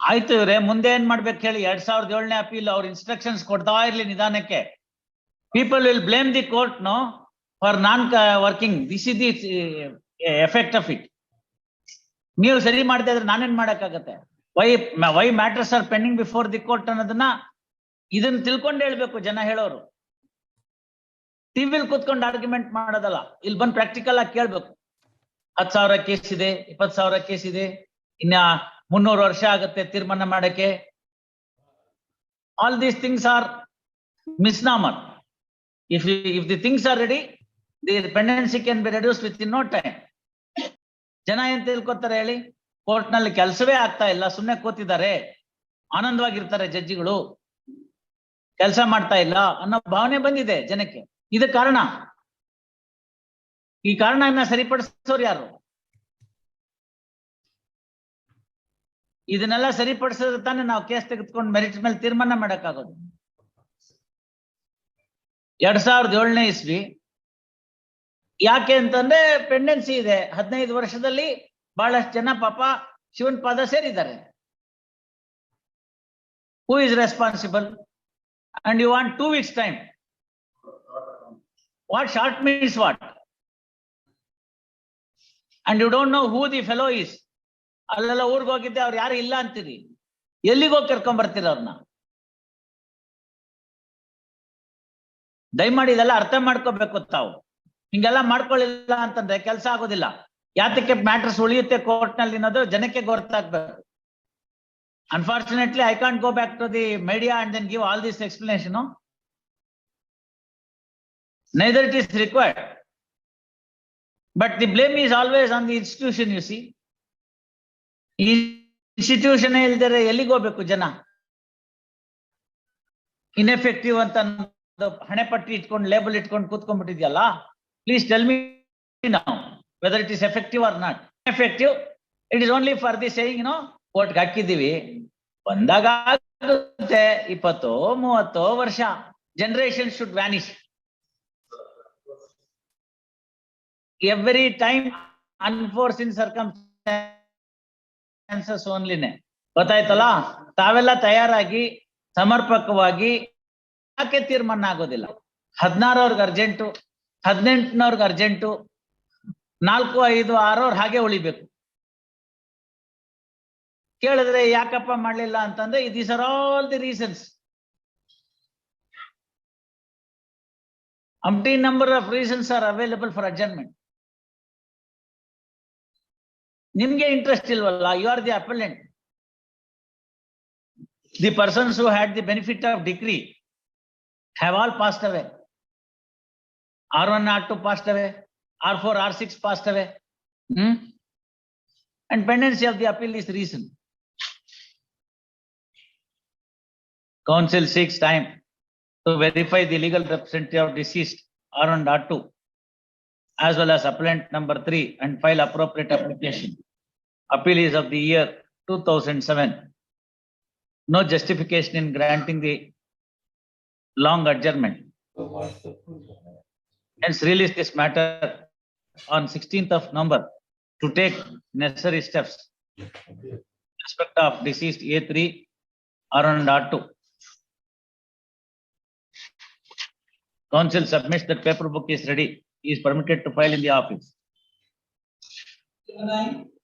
ಆಯ್ತು ಇವ್ರೆ, ಮುಂದೆ ಏನ್ ಮಾಡ್ಬೇಕು ಹೇಳಿ? ಎರಡ್ ಸಾವಿರದ ಏಳನೇ ಅಪೀಲ್ ಅವ್ರ ಇನ್ಸ್ಟ್ರಕ್ಷನ್ಸ್ ಕೊಡ್ತಾ ಇರ್ಲಿ ನಿಧಾನಕ್ಕೆ. People will blame the court no for non working this is the effect of it ನೀವು ಸರಿ ಮಾಡ್ತಾ ಇದ್ರೆ ನಾನೇನ್ ಮಾಡಕ್ಕಾಗತ್ತೆ? Why why matters are pending before the court ಅನ್ನೋದನ್ನ ಇದನ್ನ ತಿಳ್ಕೊಂಡು ಹೇಳ್ಬೇಕು ಜನ ಹೇಳೋರು. ಟಿವಿಲ್ ಕೂತ್ಕೊಂಡು ಆರ್ಗ್ಯುಮೆಂಟ್ ಮಾಡೋದಲ್ಲ. ಇಲ್ಲಿ ಬಂದ್ ಪ್ರಾಕ್ಟಿಕಲ್ ಆಗಿ ಕೇಳ್ಬೇಕು. ಹತ್ ಸಾವಿರ ಕೇಸ್ ಇದೆ ಇಪ್ಪತ್ ಸಾವಿರ ಕೇಸ್ ಇದೆ, ಇನ್ನ ಮುನ್ನೂರು ವರ್ಷ ಆಗುತ್ತೆ ತೀರ್ಮಾನ ಮಾಡಕ್ಕೆ. All these things are misnomer. If if the things are ready the the can be reduce with in no time ಜನ ಏನ್ ತಿಳ್ಕೊತಾರೆ ಹೇಳಿ? ಕೋರ್ಟ್ನಲ್ಲಿ ಕೆಲಸವೇ ಆಗ್ತಾ ಇಲ್ಲ ಸುಮ್ಮನೆ ಕೂತಿದ್ದಾರೆ. ಆನಂದವಾಗಿರ್ತಾರೆ ಜಡ್ಜಿಗಳು. ಕೆಲಸ ಮಾಡ್ತಾ ಇಲ್ಲ ಅನ್ನೋ ಭಾವನೆ ಬಂದಿದೆ ಜನಕ್ಕೆ. ಇದು ಕಾರಣ. ಈ ಕಾರಣನ ಸರಿಪಡಿಸೋರು ಯಾರು? ಇದನ್ನೆಲ್ಲ ಸರಿಪಡಿಸಿದ್ರೆ ತಾನೇ ನಾವು ಕೇಸ್ ತೆಗೆದುಕೊಂಡು ಮೆರಿಟ್ ಮೇಲೆ ತೀರ್ಮಾನ ಮಾಡಕ್ಕಾಗೋದು. ಎರಡ್ ಸಾವಿರದ ಏಳನೇ ಇಸ್ವಿ. ಯಾಕೆ ಅಂತಂದ್ರೆ ಪೆಂಡೆನ್ಸಿ ಇದೆ. ಹದಿನೈದು ವರ್ಷದಲ್ಲಿ ಬಹಳಷ್ಟು ಜನ ಪಾಪ ಶಿವನ್ ಪಾದ ಸೇರಿದ್ದಾರೆ. Who is responsible and you want two weeks time what short means what and you don't know who the fellow is ಅಲ್ಲೆಲ್ಲ ಊರ್ಗ್ ಹೋಗಿದ್ದೆ, ಅವ್ರು ಯಾರು ಇಲ್ಲ ಅಂತೀರಿ? ಎಲ್ಲಿಗೆ ಹೋಗಿ ಕರ್ಕೊಂಡ್ ಬರ್ತೀರ ಅವ್ರನ್ನ ದಯಮಾಡಿ ಇದೆಲ್ಲ ಅರ್ಥ ಮಾಡ್ಕೋಬೇಕು ತಾವು. ಹಿಂಗೆಲ್ಲ ಮಾಡ್ಕೊಳ್ಳಿಲ್ಲ ಅಂತಂದ್ರೆ ಕೆಲಸ ಆಗೋದಿಲ್ಲ. ಯಾತಕ್ಕೆ ಮ್ಯಾಟ್ರಸ್ ಉಳಿಯುತ್ತೆ ಕೋರ್ಟ್ನಲ್ಲಿ ಅನ್ನೋದು ಜನಕ್ಕೆ ಗೊತ್ತಾಗ್ಬೇಕು unfortunately I can't go back to the media and then give all this explanation neither it is required but the blame is always on the institution you see institution ಇಲ್ದರೆ ಎಲ್ಲಿಗೆ ಹೋಗ್ಬೇಕು ಜನ? ಇನ್ಎಫೆಕ್ಟಿವ್ ಅಂತ ಹಣೆ ಪಟ್ಟಿ ಇಟ್ಕೊಂಡು ಲೇಬಲ್ ಇಟ್ಕೊಂಡು ಕೂತ್ಕೊಂಡ್ಬಿಟ್ಟಿದ್ಯಲ್ಲ? Please tell me ನಾವು whether it is effective or not effective it is only for the saying no ಕೋರ್ಟ್ಗೆ ಹಾಕಿದ್ದೀವಿ. ಬಂದಾಗ ಇಪ್ಪತ್ತೋ, ಮೂವತ್ತೋ ವರ್ಷ. Generation should vanish every time unforeseen circumstances ಓನ್ಲಿನೇ ಗೊತ್ತಾಯ್ತಲ್ಲ? ತಾವೆಲ್ಲ ತಯಾರಾಗಿ, ಸಮರ್ಪಕವಾಗಿ ಯಾಕೆ ತೀರ್ಮಾನ ಆಗೋದಿಲ್ಲ? ಹದಿನಾರವ್ರಿಗೆ ಅರ್ಜೆಂಟು ಹದಿನೆಂಟನವ್ರಿಗೆ ಅರ್ಜೆಂಟು ನಾಲ್ಕು, ಐದು, ಆರವ್ರು ಹಾಗೆ ಉಳಿಬೇಕು. ಕೇಳಿದ್ರೆ ಯಾಕಪ್ಪ ಮಾಡ್ಲಿಲ್ಲ ಅಂತಂದ್ರೆ these are all the reasons and the number of reasons are available for adjournment ನಿಮ್ಗೆ ಇಂಟ್ರೆಸ್ಟ್ ಇಲ್ವಲ್ಲ you are the appellant the persons who had the benefit of degree have all passed away. R1, R2 passed away, R4, R6 passed away. Hmm? And pendency of the appeal is reason. Council seeks time to verify the legal representative of deceased R1, R2, as well as appellant number three and file appropriate application. Appeal is of the year two thousand seven. No justification in granting the long adjournment. Hence release this matter on sixteenth of November to take necessary steps. in Respect of deceased A three, R one and R two. Council submits that paper book is ready, He is permitted to file in the office.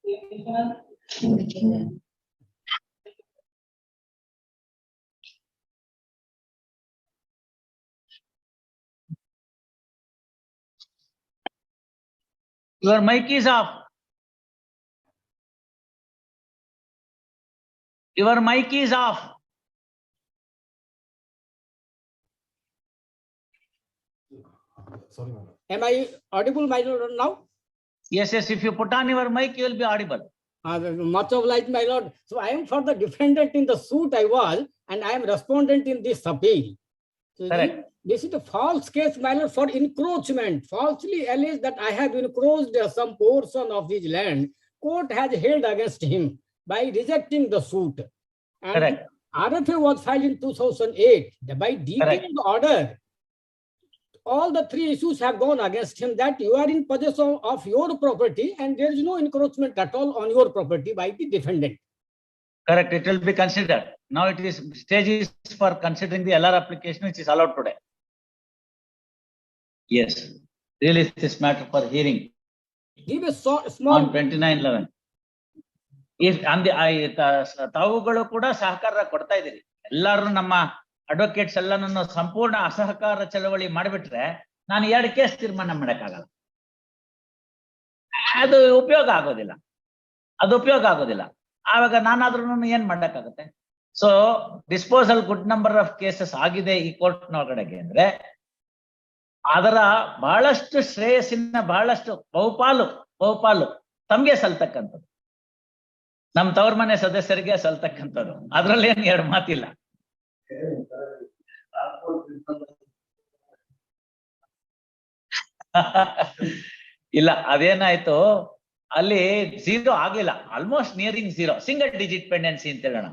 Your mic is off. Your mic is off. Sorry, madam. Am I audible, my lord, now? Yes, yes, if you put on your mic, you will be audible. Uh, Much obliged, my lord. So I am for the defendant in the suit I was, and I am respondent in this appeal. So Correct. This is a false case, my lord, for encroachment, falsely alleged that I have encroached some portion of his land. Court has held against him by rejecting the suit. And Correct. RFA was filed in two thousand eight, by detailed order All the three issues have gone against him that you are in possession of your property and there is no encroachment at all on your property by the defendant. Correct, it will be considered. Now it is stage is for considering the LR application which is allowed today. Yes, release this matter for hearing Give a so- on small, twenty-nine eleven. If ಅಂದ್ I- ತ- ತಾವುಗಳು ಕೂಡ ಸಹಕಾರ ಕೊಡ್ತಾ ಇದ್ದೀರಿ. ಎಲ್ಲಾರು ನಮ್ಮ advocates ಎಲ್ಲನನ್ನು ಸಂಪೂರ್ಣ ಅಸಹಕಾರ ಚಳವಳಿ ಮಾಡಿಬಿಟ್ರೆ ನಾನು ಎರಡು ಕೇಸ್ ತೀರ್ಮಾನ ಮಾಡಕ್ಕಾಗಲ್ಲ. ಅದು ಉಪಯೋಗ ಆಗೋದಿಲ್ಲ. ಅದು ಉಪಯೋಗ ಆಗೋದಿಲ್ಲ. ಆವಾಗ ನಾನಾದ್ರೂ ಏನ್ ಮಾಡಕ್ಕಾಗತ್ತೆ? So disposal good number of cases ಆಗಿದೆ ಈ ಕೋರ್ಟ್ನೊಳಗಡೆಗೆ ಅಂದ್ರೆ, ಅದರ ಬಹಳಷ್ಟು ಶ್ರೇಯಸ್ಸಿನ ಬಹಳಷ್ಟು ಬಹುಪಾಲು ಬಹುಪಾಲು ತಮ್ಗೆ ಸಲ್ತಕ್ಕಂಥದ್ದು ನಮ್ ತವ್ರ ಮನೆ ಸದಸ್ಯರಿಗೆ ಸಲ್ತಕ್ಕಂಥದ್ದು ಅದ್ರಲ್ಲಿ ಏನ್ ಎರಡು ಮಾತಿಲ್ಲ ಇಲ್ಲ, ಅದೇನಾಯ್ತು? ಅಲ್ಲಿ ಝೀರೋ ಆಗಿಲ್ಲ. Almost nearing zero single digit pendency ಅಂತ ಹೇಳೋಣ.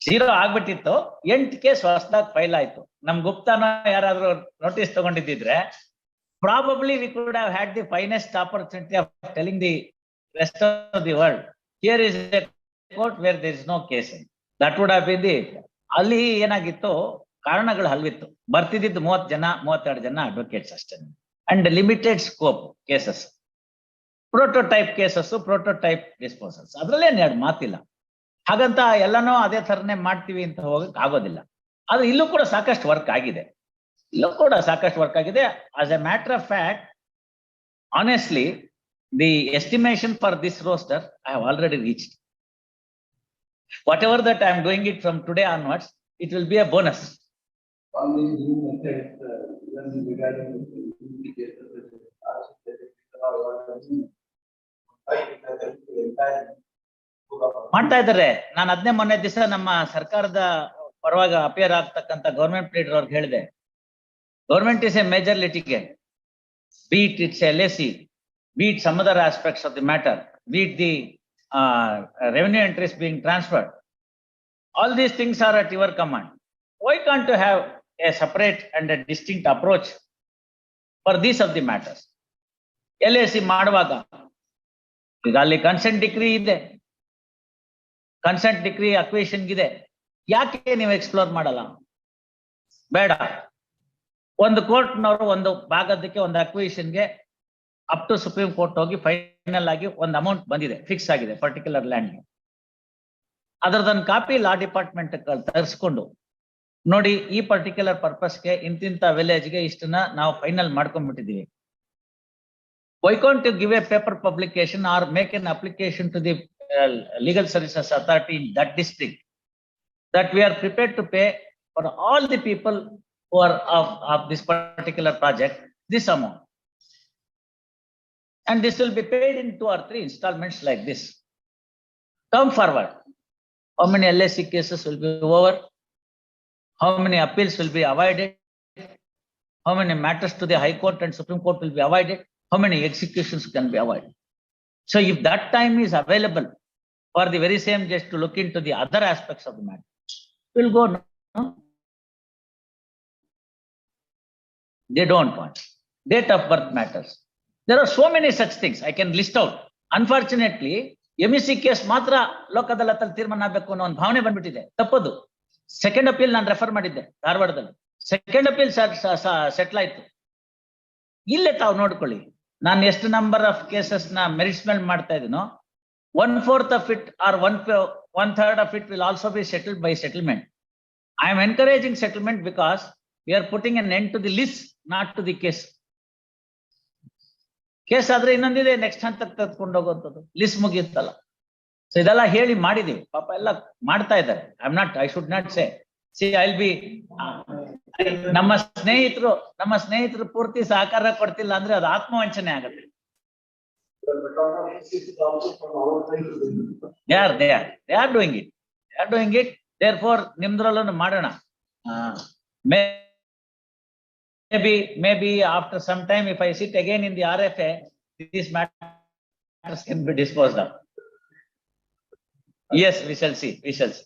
ಝೀರೋ ಆಗ್ಬಿಟ್ಟಿತ್ತು. ಎಂಟ್ ಕೇಸ್ ಹೊಸದಾಗಿ ಫೈಲ್ ಆಯ್ತು. ನಮ್ ಗುಪ್ತಾನ ಯಾರಾದ್ರೂ notice ತಗೊಂಡಿದ್ದಿದ್ರೆ probably we could have had the finest opportunity of telling the rest of the world here is a court where there is no case that would have been the ಅಲ್ಲಿ ಏನಾಗಿತ್ತು? ಕಾರಣಗಳು ಹಲ್ವಿತ್ತು. ಬರ್ತಿದ್ದಿದ್ದು ಮೂವತ್ ಜನ, ಮೂವತ್ತೆರಡು ಜನ ಅಡ್ವೊಕೇಟ್ಸ್ ಅಷ್ಟೇ. And limited scope cases prototype cases prototype disposals ಅದರಲ್ಲೇನು ಎರಡು ಮಾತಿಲ್ಲ. ಹಾಗಂತ ಎಲ್ಲನೂ ಅದೇ ತರನೇ ಮಾಡ್ತೀವಿ ಅಂತ ಹೋಗಕ್ ಆಗೋದಿಲ್ಲ. ಆದ್ರೆ ಇಲ್ಲೂ ಕೂಡ ಸಾಕಷ್ಟು ವರ್ಕ್ ಆಗಿದೆ. ಇಲ್ಲೂ ಕೂಡ ಸಾಕಷ್ಟು ವರ್ಕ್ ಆಗಿದೆ. As a matter of fact honestly the estimation for this roster I have already reached whatever that I am doing it from today onwards it will be a bonus One new uh, even regarding. ಮಾಡ್ತಾ ಇದ್ದಾರೆ. ನಾನು ಅದನ್ನೇ ಮೊನ್ನೆ ದಿವಸ ನಮ್ಮ ಸರ್ಕಾರದ ಪರವಾಗಿ appear ಆಗ್ತಕ್ಕಂತ government leader ಅವ್ರಿಗೆ ಹೇಳಿದೆ. Government is a major litigate but it's L A C but some other aspects of the matter but the revenue entries being transferred all these things are at your command why can't to have a separate and a distinct approach for these of the matters L A C ಮಾಡುವಾಗ, ಈಗ ಅಲ್ಲಿ consent degree ಇದೆ. Consent decree acquisition ಇದೆ ಯಾಕೆ ನೀವು explore ಮಾಡಲ್ಲ? ಬೇಡ. ಒಂದು ಕೋರ್ಟ್ನವರು ಒಂದು ಭಾಗದಕ್ಕೆ ಒಂದು ಅಕ್ವೇಷನ್ಗೆ ಅಪ್ ಟು ಸುಪ್ರೀಂ ಕೋರ್ಟ್ ಹೋಗಿ ಫೈನಲ್ ಆಗಿ ಒಂದು ಅಮೌಂಟ್ ಬಂದಿದೆ ಫಿಕ್ಸ್ ಆಗಿದೆ ಪರ್ಟಿಕ್ಯುಲರ್ ಲ್ಯಾಂಡ್ಗೆ ಅದರದೊಂದು ಕಾಪಿ ಲಾ ಡಿಪಾರ್ಟ್ಮೆಂಟ್ ತರಿಸ್ಕೊಂಡು ನೋಡಿ ಈ ಪರ್ಟಿಕ್ಯುಲರ್ ಪರ್ಪಸ್ಗೆ ಇಂತಿಂತ ವಿಲೇಜ್ಗೆ ಇಷ್ಟನ್ನ ನಾವು final ಮಾಡ್ಕೊಂಡ್ಬಿಟ್ಟಿದೀವಿ why can't you give a paper publication or make an application to the uh, legal services authority in that district? That we are prepared to pay for all the people who are of, of this particular project, this amount. And this will be paid in two or three installments like this. Come forward. How many LSC cases will be over? How many appeals will be avoided? How many matters to the High Court and Supreme Court will be avoided? How many executions can be avoided? So if that time is available for the very same just to look into the other aspects of the matter, we'll go. no? They don't want. Date of birth matters. There are so many such things I can list out. Unfortunately, M C case ಮಾತ್ರ ಲೋಕ ಅದಾಲತಲ್ಲಿ ತೀರ್ಮಾನ ಆಗ್ಬೇಕು ಅನ್ನೋ ಒಂದು ಭಾವನೆ ಬಂದ್ಬಿಟ್ಟಿದೆ ತಪ್ಪದು second appeal ನಾನು ರೆಫರ್ ಮಾಡಿದ್ದೆ ಧಾರವಾಡದಲ್ಲಿ. ಸೆಕೆಂಡ್ ಅಪೀಲ್ ಸೆಟ್ಲ್ ಆಯ್ತು. ಇಲ್ಲೇ ತಾವು ನೋಡ್ಕೊಳ್ಳಿ. ನಾನು ಎಷ್ಟು ನಂಬರ್ ಆಫ್ ಕೇಸಸ್ನ ಮೆರಿಟ್ಸ್ ಮೇಲೆ ಮಾಡ್ತಾ ಇದೀನೋ one fourth of it or one one third of it will also be settled by settlement I am encouraging settlement because we are putting an end to the list not to the case case ಆದ್ರೆ ಇನ್ನೊಂದಿದೆ next ಹಂತಕ್ಕೆ ತೆಗೆದುಕೊಂಡು ಹೋಗುವಂಥದ್ದು. List ಮುಗಿಯುತ್ತಲ್ಲ. So ಇದೆಲ್ಲ ಹೇಳಿ ಮಾಡಿದೀವಿ ಪಾಪ ಎಲ್ಲ ಮಾಡ್ತಾ ಇದ್ದಾರೆ. I not I should not say C I B ನಮ್ಮ ಸ್ನೇಹಿತರು ನಮ್ಮ ಸ್ನೇಹಿತರು ಪೂರ್ತಿ ಸಹಕಾರ ಕೊಡ್ತಿಲ್ಲ ಅಂದ್ರೆ ಅದು ಆತ್ಮವಂಚನೆ ಆಗುತ್ತೆ. ಯಾರ್. They are they are doing it they are doing it therefore ನಿಮ್ದ್ರಲ್ಲೂ ಮಾಡೋಣ. May be may be after some time if I sit again in the R F A this matters be dispose of Yes, we shall see, we shall see.